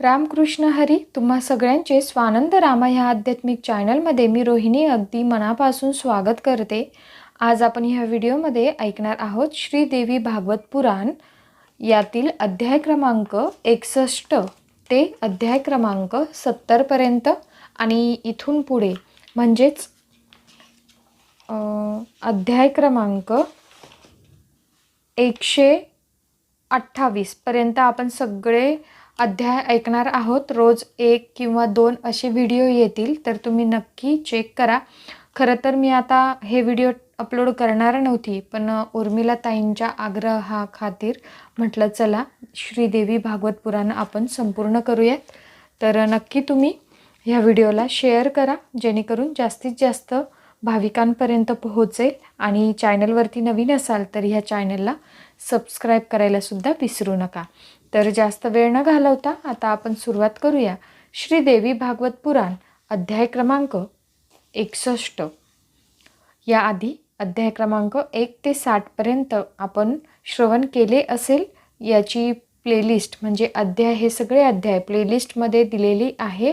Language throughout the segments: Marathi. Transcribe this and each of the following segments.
रामकृष्ण हरी तुम्हा सगळ्यांचे स्वानंद रामा ह्या आध्यात्मिक चॅनलमध्ये मी रोहिणी अगदी मनापासून स्वागत करते. आज आपण ह्या व्हिडिओमध्ये ऐकणार आहोत श्रीदेवी भागवत पुराण. यातील अध्याय क्रमांक एकसष्ट ते अध्याय क्रमांक सत्तरपर्यंत आणि इथून पुढे. म्हणजेच अध्याय क्रमांक एकशे अठ्ठावीसपर्यंत आपण सगळे अध्याय ऐकणार आहोत. रोज एक किंवा दोन असे व्हिडिओ येतील तर तुम्ही नक्की चेक करा. खरं तर मी आता हे व्हिडिओ अपलोड करणार नव्हती पण उर्मिला ताईंच्या आग्रहाखातीर म्हटलं चला श्रीदेवी भागवत पुराण आपण संपूर्ण करूयात. तर नक्की तुम्ही ह्या व्हिडिओला शेअर करा जेणेकरून जास्तीत जास्त भाविकांपर्यंत पोहोचेल आणि चॅनलवरती नवीन असाल तर ह्या चॅनलला सबस्क्राईब करायला सुद्धा विसरू नका. तर जास्त वेळ न घालवता आता आपण सुरुवात करूया श्रीदेवी भागवत पुराण अध्याय क्रमांक एकसष्ट. याआधी अध्याय क्रमांक एक ते साठपर्यंत आपण श्रवण केले असेल याची प्लेलिस्ट म्हणजे अध्याय हे सगळे अध्याय प्लेलिस्टमध्ये दिलेली आहे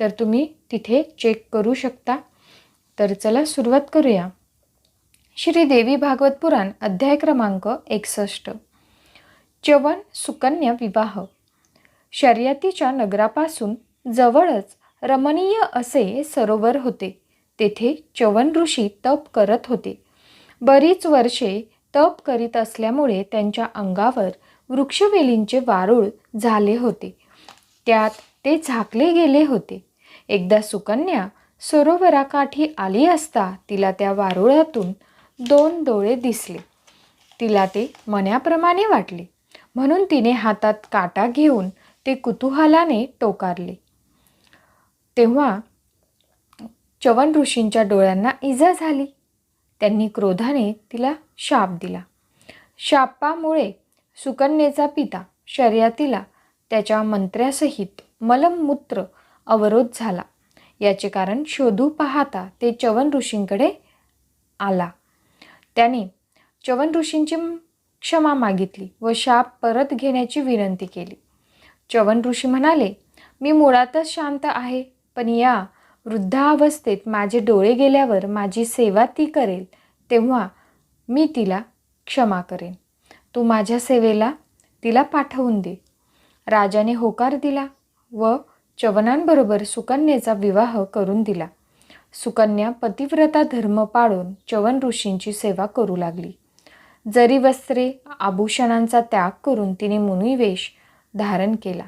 तर तुम्ही तिथे चेक करू शकता. तर चला सुरुवात करूया. श्रीदेवी भागवत पुराण अध्याय क्रमांक एकसष्ट. च्यवन सुकन्या विवाह. शर्यतीच्या नगरापासून जवळच रमणीय असे सरोवर होते. तेथे च्यवन ऋषी तप करत होते. बरीच वर्षे तप करीत असल्यामुळे त्यांच्या अंगावर वृक्षवेलींचे वारूळ झाले होते. त्यात ते झाकले गेले होते. एकदा सुकन्या सरोवराकाठी आली असता तिला त्या वारुळातून दोन डोळे दिसले. तिला ते मण्याप्रमाणे वाटले. म्हणून तिने हातात काटा घेऊन ते कुतूहलाने टोकारले. तेव्हा चवन ऋषींच्या डोळ्यांना इजा झाली. त्यांनी क्रोधाने तिला शाप दिला. शापामुळे सुकन्येचा पिता शर्यतीला त्याच्या मंत्र्यासहित मलमूत्र अवरोध झाला. याचे कारण शोधू पाहता ते चवन ऋषींकडे आला. त्याने चवन ऋषींची क्षमा मागितली व शाप परत घेण्याची विनंती केली. चवन ऋषी म्हणाले मी मुळातच शांत आहे पण या वृद्धावस्थेत माझे डोळे गेल्यावर माझी सेवा ती करेल तेव्हा मी तिला क्षमा करेन. तू माझ्या सेवेला तिला पाठवून दे. राजाने होकार दिला व चवनांबरोबर सुकन्येचा विवाह करून दिला. सुकन्या पतिव्रता धर्म पाळून चवन ऋषींची सेवा करू लागली. जरी वस्त्रे आभूषणांचा त्याग करून तिने मुनिवेश धारण केला.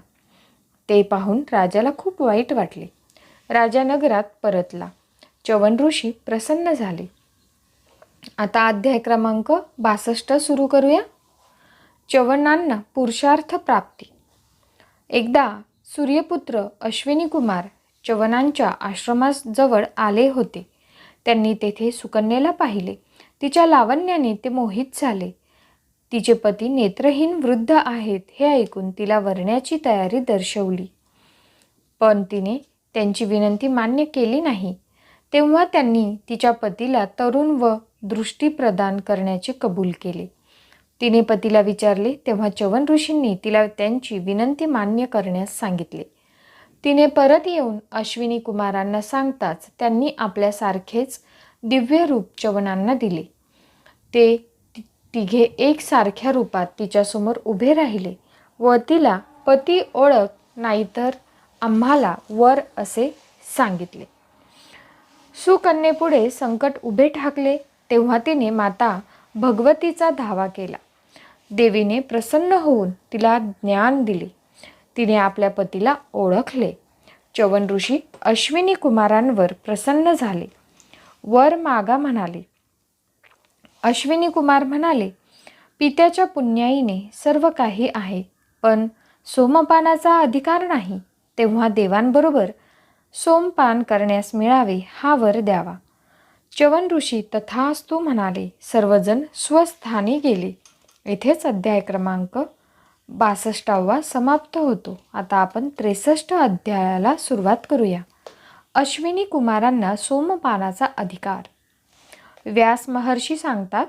ते पाहून राजाला खूप वाईट वाटले. राजा नगरात परतला. चवन ऋषी प्रसन्न झाले. आता अध्याय क्रमांक बासष्ट सुरू करूया? चवनांना पुरुषार्थ प्राप्ती. एकदा सूर्यपुत्र अश्विनी कुमार चवनांच्या आश्रमाजवळ आले होते. त्यांनी तेथे सुकन्येला पाहिले. तिच्या लावण्याने ते मोहित झाले. तिचे पती नेत्रहीन वृद्ध आहेत हे ऐकून तिला वरण्याची तयारी दर्शवली. पण तिने त्यांची विनंती मान्य केली नाही. तेव्हा त्यांनी तिच्या पतीला तरुण व दृष्टी प्रदान करण्याचे कबूल केले. तिने पतीला विचारले तेव्हा चवन ऋषींनी तिला त्यांची विनंती मान्य करण्यास सांगितले. तिने परत येऊन अश्विनी कुमारांना सांगताच त्यांनी आपल्यासारखेच दिव्य रूप चवनांना दिले. ते तिघे एकसारख्या रूपात तिच्यासमोर उभे राहिले व तिला पती ओळख नाहीतर आम्हाला वर असे सांगितले. सुकन्येपुढे संकट उभे ठाकले तेव्हा तिने माता भगवतीचा धावा केला. देवीने प्रसन्न होऊन तिला ज्ञान दिले. तिने आपल्या पतीला ओळखले. चवन ऋषी अश्विनी कुमारांवर प्रसन्न झाले. वर मागा म्हणाले. अश्विनी कुमार म्हणाले पित्याच्या पुण्याईने सर्व काही आहे पण सोमपानाचा अधिकार नाही. तेव्हा देवांबरोबर सोमपान करण्यास मिळावे हा वर द्यावा. चवन ऋषी तथास्तू म्हणाले सर्वजण स्वस्थानी गेले. येथेच अध्याय क्रमांक बासष्टावा समाप्त होतो. आता आपण त्रेसष्ट अध्यायाला सुरुवात करूया. अश्विनी कुमारांना सोमपानाचा अधिकार. व्यास महर्षी सांगतात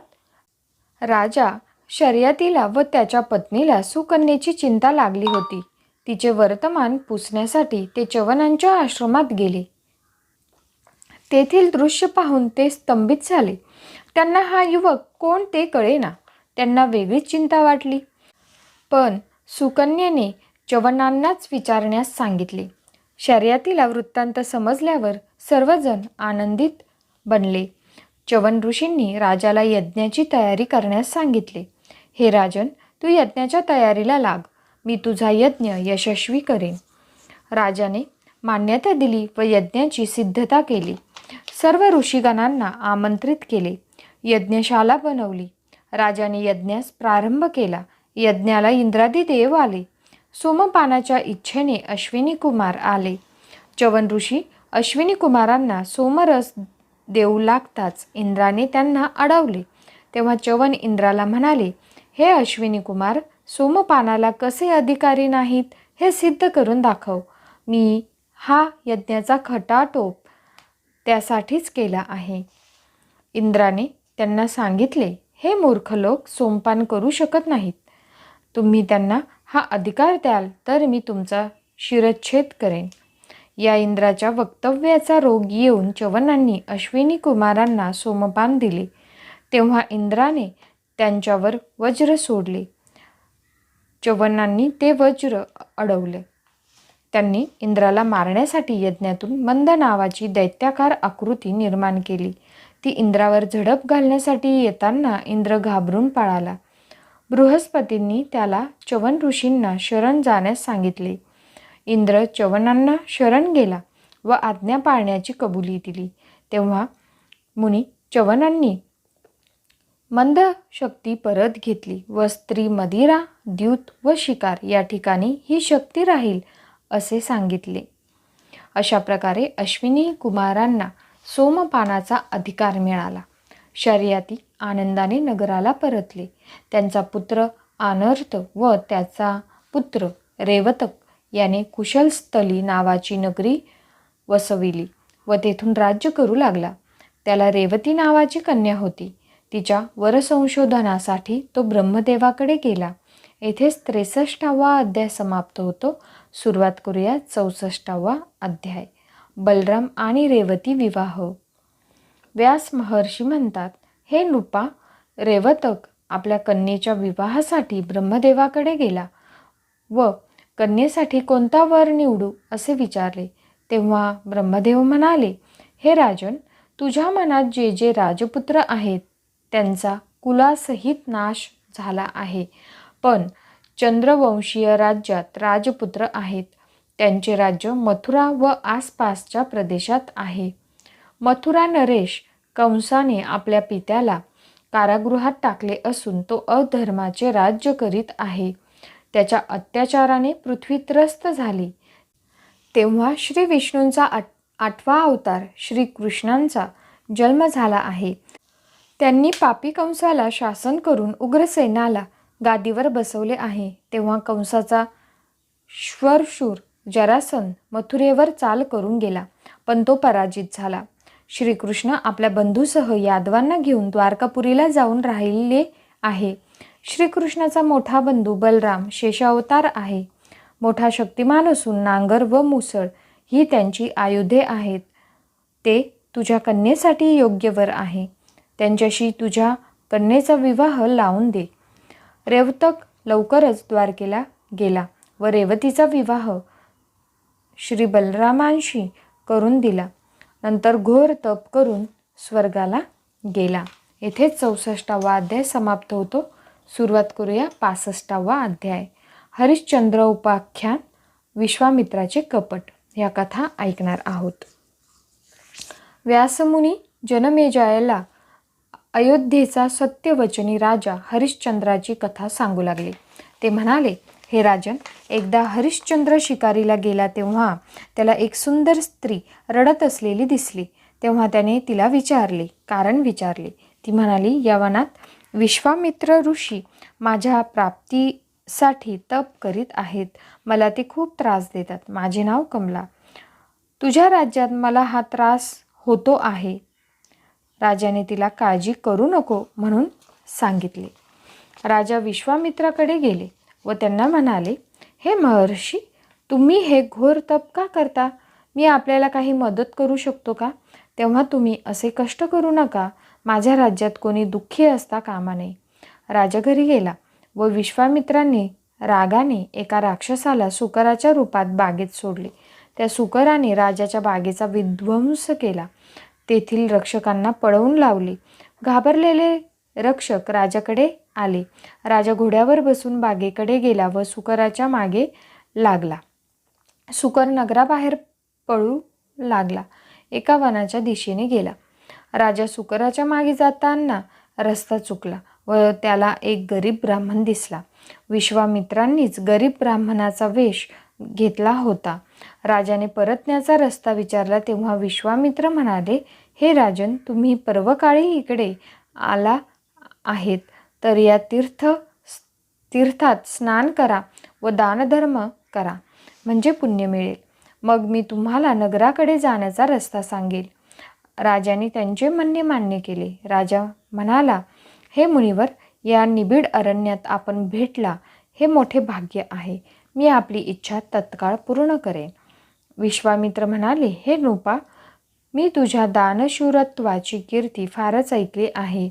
राजा शर्यतीला व त्याच्या पत्नीला सुकन्येची चिंता लागली होती. तिचे वर्तमान पुसण्यासाठी ते चवनांच्या आश्रमात गेले. तेथील दृश्य पाहून ते स्तंभित झाले. त्यांना हा युवक कोण ते कळेना. त्यांना वेगळीच चिंता वाटली. पण सुकन्येने चवनांनाच विचारण्यास सांगितले. शर्यतीला वृत्तांत समजल्यावर सर्वजण आनंदित बनले. चवन ऋषींनी राजाला यज्ञाची तयारी करण्यास सांगितले. हे राजन तू यज्ञाच्या तयारीला लाग. मी तुझा यज्ञ यशस्वी करेन. राजाने मान्यता दिली व यज्ञाची सिद्धता केली. सर्व ऋषीगणांना आमंत्रित केले. यज्ञशाला बनवली. राजाने यज्ञास प्रारंभ केला. यज्ञाला इंद्रादी देव आले. सोमपानाच्या इच्छेने अश्विनी कुमार आले. चवन ऋषी अश्विनी कुमारांना सोमरस देऊ लागताच इंद्राने त्यांना अडवले. तेव्हा चवन इंद्राला म्हणाले हे अश्विनी कुमार सोमपानाला कसे अधिकारी नाहीत हे सिद्ध करून दाखव. मी हा यज्ञाचा खटाटोप त्यासाठीच केला आहे. इंद्राने त्यांना सांगितले हे मूर्ख लोक सोमपान करू शकत नाहीत. तुम्ही त्यांना हा अधिकार द्याल तर मी तुमचा शिरच्छेद करेन. या इंद्राच्या वक्तव्याचा रोग येऊन चवनांनी अश्विनी कुमारांना सोमपान दिले. तेव्हा इंद्राने त्यांच्यावर वज्र सोडले. चवनांनी ते वज्र अडवले. त्यांनी इंद्राला मारण्यासाठी यज्ञातून मंद नावाची दैत्याकार आकृती निर्माण केली. ती इंद्रावर झडप घालण्यासाठी येताना इंद्र घाबरून पळाला. बृहस्पतींनी त्याला चवन ऋषींना शरण जाण्यास सांगितले. इंद्र चवनांना शरण गेला व आज्ञा पाळण्याची कबुली दिली. तेव्हा मुनी चवनांनी मंद शक्ती परत घेतली व स्त्री मदिरा द्यूत व शिकार या ठिकाणी ही शक्ती राहील असे सांगितले. अशा प्रकारे अश्विनी कुमारांना सोमपानाचा अधिकार मिळाला. शर्यती आनंदाने नगराला परतले. त्यांचा पुत्र आनर्थ व त्याचा पुत्र रेवतक याने कुशलस्थली नावाची नगरी वसविली व तेथून राज्य करू लागला. त्याला रेवती नावाची कन्या होती. तिच्या वरसंशोधनासाठी तो ब्रह्मदेवाकडे गेला. येथेच त्रेसष्टावा अध्याय समाप्त होतो. सुरुवात करूया चौसष्टावा अध्याय. बलराम आणि रेवती विवाह. व्यास महर्षी म्हणतात हे नृपा रेवतक आपल्या कन्येच्या विवाहासाठी ब्रह्मदेवाकडे गेला व कन्येसाठी कोणता वर निवडू असे विचारले. तेव्हा ब्रह्मदेव म्हणाले हे राजन तुझ्या मनात जे जे राजपुत्र आहेत त्यांचा कुलासहित नाश झाला आहे. पण चंद्रवंशीय राज्यात राजपुत्र आहेत. त्यांचे राज्य मथुरा व आसपासच्या प्रदेशात आहे. मथुरा नरेश कंसाने आपल्या पित्याला कारागृहात टाकले असून तो अधर्माचे राज्य करीत आहे. त्याच्या अत्याचाराने पृथ्वी त्रस्त झाली. तेव्हा श्री विष्णूंचा आठ आठवा अवतार श्रीकृष्णांचा जन्म झाला आहे. त्यांनी पापी कंसाला शासन करून उग्रसेनाला गादीवर बसवले आहे. तेव्हा कंसाचा श्वरशूर जरासन मथुरेवर चाल करून गेला पण तो पराजित झाला. श्रीकृष्ण आपल्या बंधूसह यादवांना घेऊन द्वारकापुरीला जाऊन राहिले आहे. श्रीकृष्णाचा मोठा बंधू बलराम शेषावतार आहे. मोठा शक्तिमान असून नांगर व मुसळ ही त्यांची आयुधे आहेत. ते तुझ्या कन्येसाठी योग्यवर आहे. त्यांच्याशी तुझ्या कन्येचा विवाह लावून दे. रेवतक लवकरच द्वारकेला गेला व रेवतीचा विवाह श्री बलरामांशी करून दिला. नंतर घोर तप करून स्वर्गाला गेला. येथेच चौसष्टावा अध्याय समाप्त होतो. सुरुवात करूया पासष्टावा अध्याय. हरिश्चंद्र उपाख्यान विश्वामित्राचे कपट. या कथा ऐकणार आहोत. व्यासमुनी जनमेजायला अयोध्येचा सत्यवचनी राजा हरिश्चंद्राची कथा सांगू लागले. ते म्हणाले हे राजन एकदा हरिश्चंद्र शिकारीला गेला तेव्हा त्याला एक सुंदर स्त्री रडत असलेली दिसली. तेव्हा त्याने तिला विचारले कारण विचारले. ती म्हणाली यवनात विश्वामित्र ऋषी माझ्या प्राप्तीसाठी तप करीत आहेत. मला ते खूप त्रास देतात. माझे नाव कमला. तुझ्या राज्यात मला हा त्रास होतो आहे. राजाने तिला काळजी करू नको म्हणून सांगितले. राजा विश्वामित्राकडे गेले. व त्यांना म्हणाले हे महर्षी तुम्ही हे घोर तप का करता? मी आपल्याला काही मदत करू शकतो का? तेव्हा तुम्ही असे कष्ट करू नका. माझ्या राज्यात कोणी दुःखी असता कामा नये. राजा घरी गेला व विश्वामित्रांनी रागाने एका राक्षसाला सुकराच्या रूपात बागेत सोडले. त्या सुकराने राजाच्या बागेचा विध्वंस केला. तेथील रक्षकांना पळवून लावले. घाबरलेले रक्षक राजाकडे आले. राजा घोड्यावर बसून बागेकडे गेला व सुकराच्या मागे लागला. सुकर नगराबाहेर पळू लागला. एका वनाच्या दिशेने गेला. राजा सुकराच्या मागे जाताना रस्ता चुकला व त्याला एक गरीब ब्राह्मण दिसला. विश्वामित्रांनीच गरीब ब्राह्मणाचा वेश घेतला होता. राजाने परतण्याचा रस्ता विचारला तेव्हा विश्वामित्र म्हणाले हे राजन तुम्ही पर्वकाळी इकडे आला आहेत. तर या तीर्थ तीर्थात स्नान करा व दानधर्म करा म्हणजे पुण्य मिळेल. मग मी तुम्हाला नगराकडे जाण्याचा रस्ता सांगेल. राजाने त्यांचे म्हणणे मान्य केले. राजा म्हणाला हे मुनिवर या निबिड अरण्यात आपण भेटला हे मोठे भाग्य आहे. मी आपली इच्छा तत्काळ पूर्ण करेन. विश्वामित्र म्हणाले हे नृपा मी तुझ्या दानशूरत्वाची कीर्ती फारच ऐकली आहे.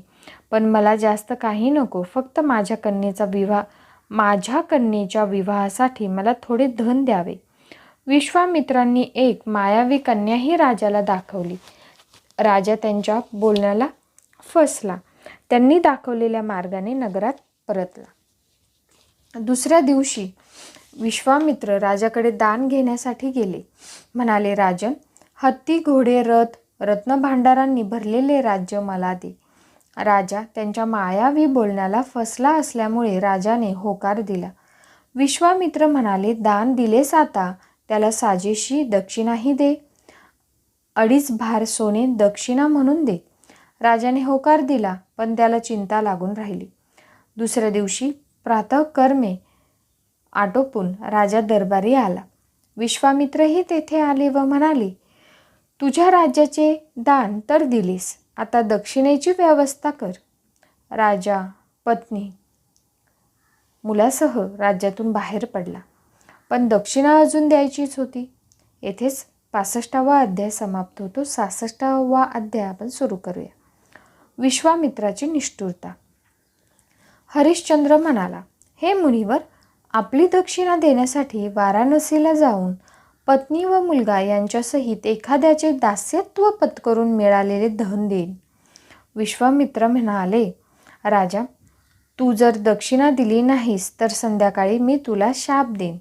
पण मला जास्त काही नको. फक्त माझ्या कन्येचा विवाह माझ्या कन्येच्या विवाहासाठी मला थोडे धन द्यावे. विश्वामित्रांनी एक मायावी कन्याही राजाला दाखवली. राजा त्यांच्या बोलण्याला फसला. त्यांनी दाखवलेल्या मार्गाने नगरात परतला. दुसऱ्या दिवशी विश्वामित्र राजाकडे दान घेण्यासाठी गेले. म्हणाले राजन हत्ती घोडे रथ रत्नभांडारांनी भरलेले राज्य मला दे राजा त्यांच्या मायावी बोलण्याला फसला असल्यामुळे राजाने होकार दिला. विश्वामित्र म्हणाले दान दिलेस आता त्याला साजेशी दक्षिणाही दे. अडीच भार सोने दक्षिणा म्हणून दे. राजाने होकार दिला पण त्याला चिंता लागून राहिली. दुसऱ्या दिवशी प्रातःकर्मे आटोपून राजा दरबारी आला. विश्वामित्रही तेथे आले व म्हणाले तुझ्या राज्याचे दान तर दिलीस. आता दक्षिणेची व्यवस्था कर. राजा पत्नी मुलासह राज्यातून बाहेर पडला. पण दक्षिणा अजून द्यायचीच होती. येथेच पासष्टावा अध्याय समाप्त होतो. सहासष्टावा अध्याय आपण सुरू करूया. विश्वामित्राची निष्ठुरता. हरिश्चंद्र म्हणाला हे मुनिवर आपली दक्षिणा देण्यासाठी वाराणसीला जाऊन पत्नी व मुलगा यांच्यासहित एखाद्याचे दास्यत्व पत्करून मिळालेले धन देईन. विश्वामित्र म्हणाले राजा तू जर दक्षिणा दिली नाहीस तर संध्याकाळी मी तुला शाप देईन.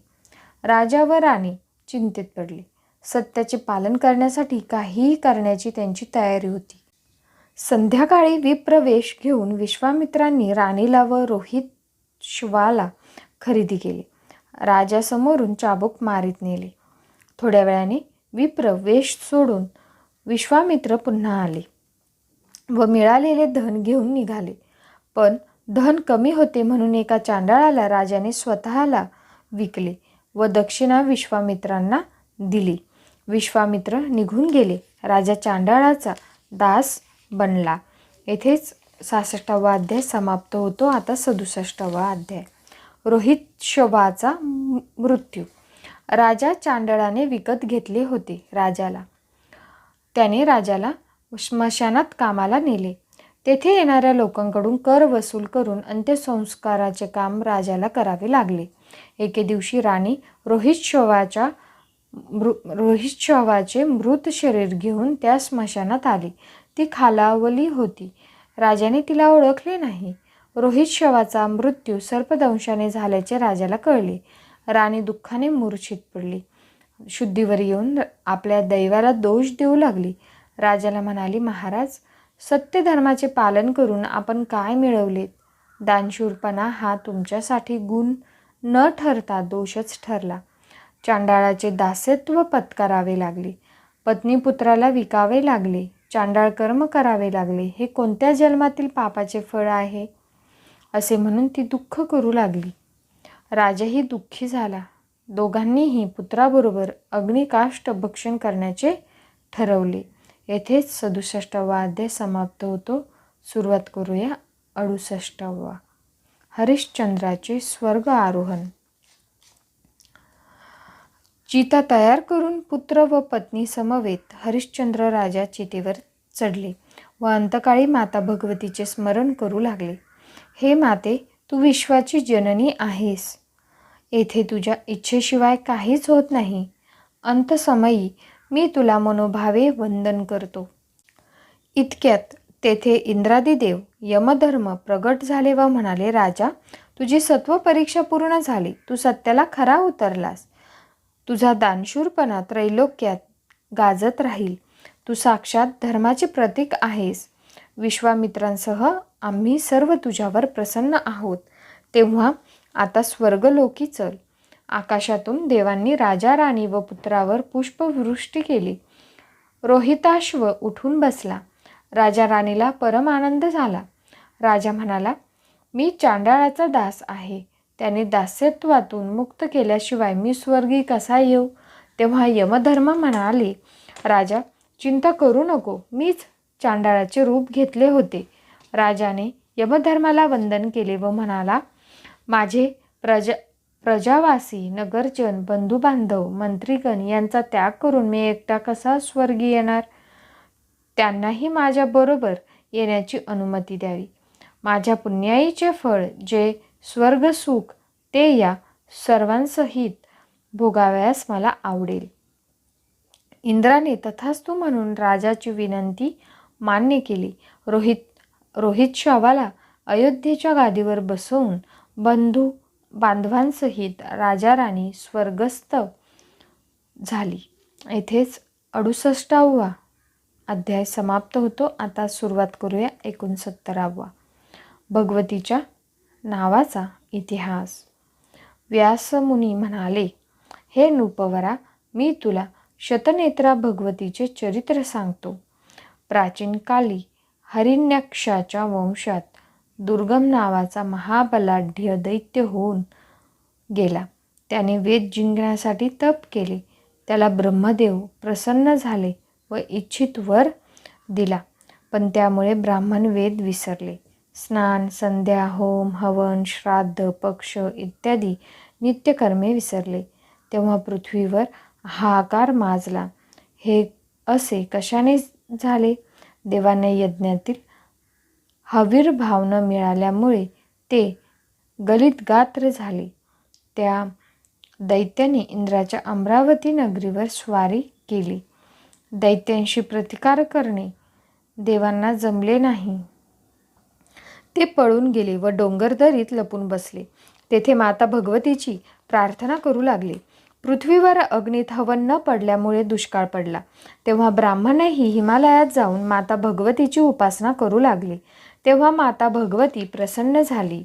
राजा व राणी चिंतेत पडली. सत्याचे पालन करण्यासाठी काहीही करण्याची त्यांची तयारी होती. संध्याकाळी विप्रवेश घेऊन विश्वामित्रांनी राणीला व रोहित शिवाला खरेदी केली. राजासमोरून चाबूक मारीत नेले. थोड्या वेळाने विप्र वेश सोडून विश्वामित्र पुन्हा आले व मिळालेले धन घेऊन निघाले. पण धन कमी होते म्हणून एका चांडाळाला राजाने स्वतःला विकले व दक्षिणा विश्वामित्रांना दिली. विश्वामित्र निघून गेले. राजा चांडाळाचा दास बनला. येथेच सहासष्टावा अध्याय समाप्त होतो. आता सदुसष्टावा अध्याय. रोहित शोभाचा मृत्यू. राजा चांडळाने विकत घेतले होते राजाला. त्याने राजाला स्मशानात कामाला नेले. तेथे येणाऱ्या लोकांकडून कर वसूल करून अंत्यसंस्काराचे काम राजाला करावे लागले. एके दिवशी राणी रोहित शोवाच्या मृ रोहित शवाचे मृत शरीर घेऊन त्या स्मशानात आली. ती खालावली होती. राजाने तिला ओळखले नाही. रोहित शवाचा मृत्यू सर्पदंशाने झाल्याचे राजाला कळले. राणी दुःखाने मूर्छित पडली. शुद्धीवर येऊन आपल्या दैवाला दोष देऊ लागली. राजाला म्हणाली महाराज सत्यधर्माचे पालन करून आपण काय मिळवले दानशूरपणा हा तुमच्यासाठी गुण न ठरता दोषच ठरला. चांडाळाचे दास्यत्व पत्करावे लागले. पत्नीपुत्राला विकावे लागले. चांडाळ कर्म करावे लागले. हे कोणत्या जन्मातील पापाचे फळ आहे? असे म्हणून ती दुःख करू लागली. राजाही दुःखी झाला. दोघांनीही पुत्राबरोबर अग्निकाष्ट भक्षण करण्याचे ठरवले. येथेच सदुसष्टावा अध्याय समाप्त होतो. सुरुवात करूया अडुसष्टावा. हरिश्चंद्राचे स्वर्ग आरोहण. चिता तयार करून पुत्र व पत्नी समवेत हरिश्चंद्र राजा चितेवर चढले व अंतकाळी माता भगवतीचे स्मरण करू लागले. हे माते तू विश्वाची जननी आहेस. येथे तुझ्या इच्छेशिवाय काहीच होत नाही. अंतसमयी मी तुला मनोभावे वंदन करतो. इतक्यात तेथे इंद्रादिदेव यमधर्म प्रगट झाले व म्हणाले राजा तुझी सत्व परीक्षा पूर्ण झाली. तू सत्याला खरा उतरलास. तुझा दानशूरपणा त्रैलोक्यात गाजत राहील. तू साक्षात धर्माचे प्रतीक आहेस. विश्वामित्रांसह आम्ही सर्व तुझ्यावर प्रसन्न आहोत. तेव्हा आता स्वर्गलोकी चल. आकाशातून देवांनी राजा राणी व पुत्रावर पुष्पवृष्टी केली. रोहिताश्व उठून बसला. राजा राणीला परम आनंद झाला. राजा म्हणाला मी चांडाळाचा दास आहे. त्याने दास्यत्वातून मुक्त केल्याशिवाय मी स्वर्गी कसा येऊ? तेव्हा यमधर्म म्हणाले राजा चिंता करू नको. मीच चांडाळाचे रूप घेतले होते. राजाने यमधर्माला वंदन केले व म्हणाला माझे प्रजा प्रजावासी नगरजन बंधुबांधव मंत्रीगण यांचा त्याग करून मी एकटा कसा स्वर्गी येणार? त्यांनाही माझ्याबरोबर येण्याची अनुमती द्यावी. माझ्या पुण्याईचे फळ जे स्वर्गसुख ते या सर्वांसहित भोगाव्यास मला आवडेल. इंद्राने तथास्तू म्हणून राजाची विनंती मान्य केली. रोहित रोहित शावाला अयोध्येच्या गादीवर बसवून बंधू बांधवांसहित राजा राणी स्वर्गस्थ झाली. येथेच अडुसष्टावा अध्याय समाप्त होतो. आता सुरुवात करूया एकोणसत्तरावा. भगवतीच्या नावाचा इतिहास. व्यासमुनी म्हणाले हे नृपवरा मी तुला शतनेत्रा भगवतीचे चरित्र सांगतो. प्राचीन काली हरिण्यक्षाच्या वंशात दुर्गम नावाचा महाबलाढ्य दैत्य होऊन गेला. त्याने वेद जिंकण्यासाठी तप केले. त्याला ब्रह्मदेव प्रसन्न झाले व इच्छित वर दिला. पण त्यामुळे ब्राह्मण वेद विसरले. स्नान संध्या होम हवन श्राद्ध पक्ष इत्यादी नित्यकर्मे विसरले. तेव्हा पृथ्वीवर हाकार माजला. हे असे कशाने झाले? देवाने यज्ञातील हवीर न मिळाल्यामुळे ते गलित गात्र झाले. त्या दैत्याने इंद्राच्या अमरावती नगरीवर स्वारी केली. दैत्यांशी प्रतिकार करणे देवांना जमले नाही. ते पळून गेले व डोंगरदरीत लपून बसले. तेथे माता भगवतीची प्रार्थना करू लागले. पृथ्वीवर अग्नीत हवन न पडल्यामुळे दुष्काळ पडला. तेव्हा ब्राह्मणही हिमालयात जाऊन माता भगवतीची उपासना करू लागले. तेव्हा माता भगवती प्रसन्न झाली.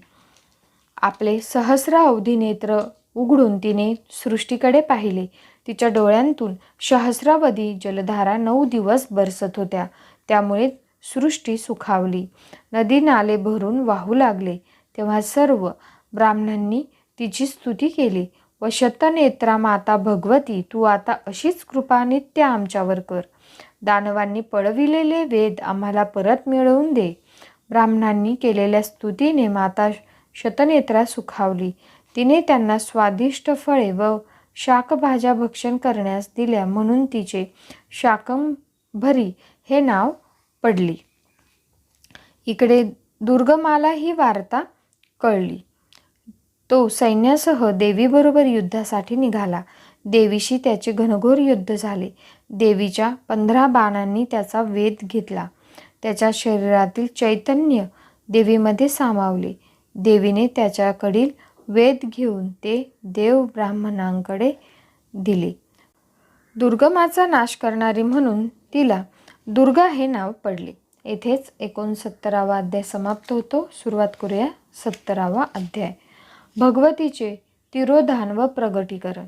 आपले सहस्र अवधी नेत्र उघडून तिने सृष्टीकडे पाहिले. तिच्या डोळ्यांतून सहस्रावधी जलधारा नऊ दिवस बरसत होत्या. त्यामुळे सृष्टी सुखावली. नदी नाले भरून वाहू लागले. तेव्हा सर्व ब्राह्मणांनी तिची स्तुती केली. व शतनेत्रा माता भगवती तू आता अशीच कृपा नित्य आमच्यावर कर. दानवांनी पळविलेले वेद आम्हाला परत मिळवून दे. ब्राह्मणांनी केलेल्या स्तुतीने माता शतनेत्रा सुखावली. तिने त्यांना स्वादिष्ट फळे व शाकभाज्या भक्षण करण्यास दिल्या म्हणून तिचे शाकंभरी हे नाव पडली. इकडे दुर्गमाला ही वार्ता कळली. तो सैन्यासह देवीबरोबर युद्धासाठी निघाला. देवीशी त्याचे घनघोर युद्ध झाले. देवीच्या पंधरा बाणांनी त्याचा वेध घेतला. त्याच्या शरीरातील चैतन्य देवीमध्ये सामावले. देवीने त्याच्याकडील वेद घेऊन ते देव ब्राह्मणांकडे दिले. दुर्गमाचा नाश करणारी म्हणून तिला दुर्गा हे नाव पडले. येथेच एकोणसत्तरावा अध्याय समाप्त होतो. सुरुवात करूया सत्तरावा अध्याय. भगवतीचे तिरोधान व प्रगटीकरण.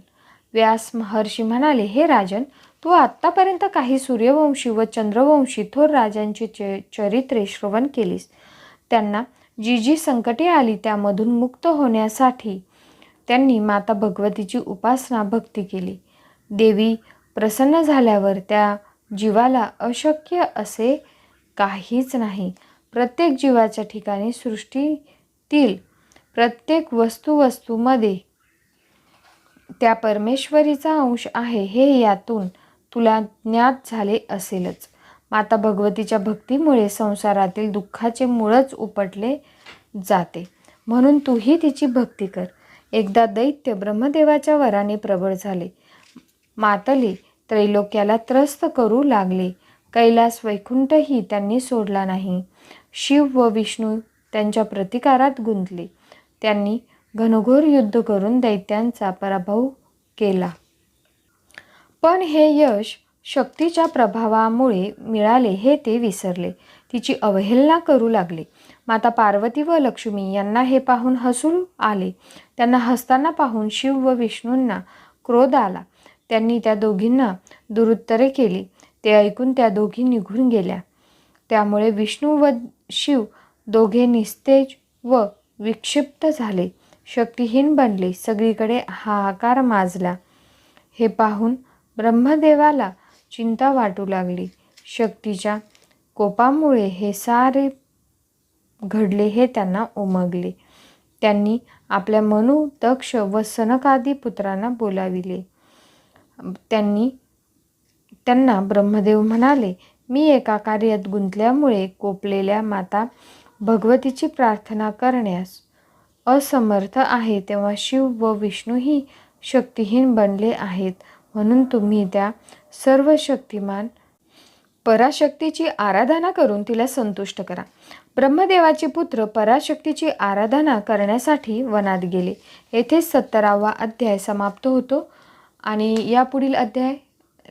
व्यास महर्षी म्हणाले हे राजन तू आत्तापर्यंत काही सूर्यवंशी व चंद्रवंशी थोर राजांची च चरित्रे श्रवण केलीस. त्यांना जी जी संकटे आली त्यामधून मुक्त होण्यासाठी त्यांनी माता भगवतीची उपासना भक्ती केली. देवी प्रसन्न झाल्यावर त्या जीवाला अशक्य असे काहीच नाही. प्रत्येक जीवाच्या ठिकाणी सृष्टीतील प्रत्येक वस्तू वस्तूमध्ये त्या परमेश्वरीचा अंश आहे हे यातून तुला ज्ञात झाले असेलच. माता भगवतीच्या भक्तीमुळे संसारातील दुःखाचे मूळच उपटले जाते. म्हणून तूही तिची भक्ती कर. एकदा दैत्य ब्रह्मदेवाच्या वराने प्रबळ झाले. मातले त्रैलोक्याला त्रस्त करू लागले. कैलास वैकुंठही त्यांनी सोडला नाही. शिव व विष्णू त्यांच्या प्रतिकारात गुंतले. त्यांनी घनघोर युद्ध करून दैत्यांचा पराभव केला. पण हे यश शक्तीच्या प्रभावामुळे मिळाले हे ते विसरले. तिची अवहेलना करू लागले. माता पार्वती व लक्ष्मी यांना हे पाहून हसू आले. त्यांना हसताना पाहून शिव व विष्णूंना क्रोध आला. त्यांनी त्या दोघींना दुरुत्तरे केली. ते ऐकून त्या दोघी निघून गेल्या. त्यामुळे विष्णू व शिव दोघे निस्तेज व विक्षिप्त झाले. शक्तिहीन बनले. सगळीकडे हाहाकार माजला. हे पाहून ब्रह्मदेवाला चिंता वाटू लागली. शक्तीच्या कोपामुळे हे सारे घडले हे त्यांना उमगले. त्यांनी आपल्या मनू दक्ष व सनकादी पुत्रांना बोलाविले. त्यांनी त्यांना ब्रह्मदेव म्हणाले मी एका कार्यात गुंतल्यामुळे कोपलेल्या माता भगवतीची प्रार्थना करण्यास असमर्थ आहे तेव्हा शिव व विष्णूही शक्तिहीन बनले आहेत. म्हणून तुम्ही त्या सर्व शक्तिमान पराशक्तीची आराधना करून तिला संतुष्ट करा. ब्रह्मदेवाचे पुत्र पराशक्तीची आराधना करण्यासाठी वनात गेले. येथेच सत्तरावा अध्याय समाप्त होतो आणि यापुढील अध्याय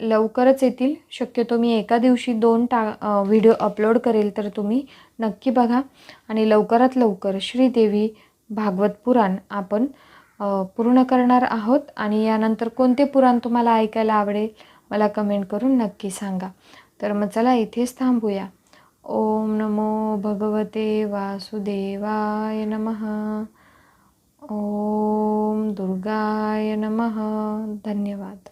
लवकरच येतील. शक्यतो मी एका दिवशी दोन टा व्हिडिओ अपलोड करेल तर तुम्ही नक्की बघा आणि लवकरात लवकर श्रीदेवी भागवत पुराण आपण पूर्ण करणार आहोत आणि यानंतर कोणते पुराण तुम्हाला ऐकायला आवडेल मला कमेंट करून नक्की सांगा. तर मग चला इथेच थांबूया. ओम नमो भगवते वासुदेवाय नमः. ओम दुर्गाय नमः. धन्यवाद.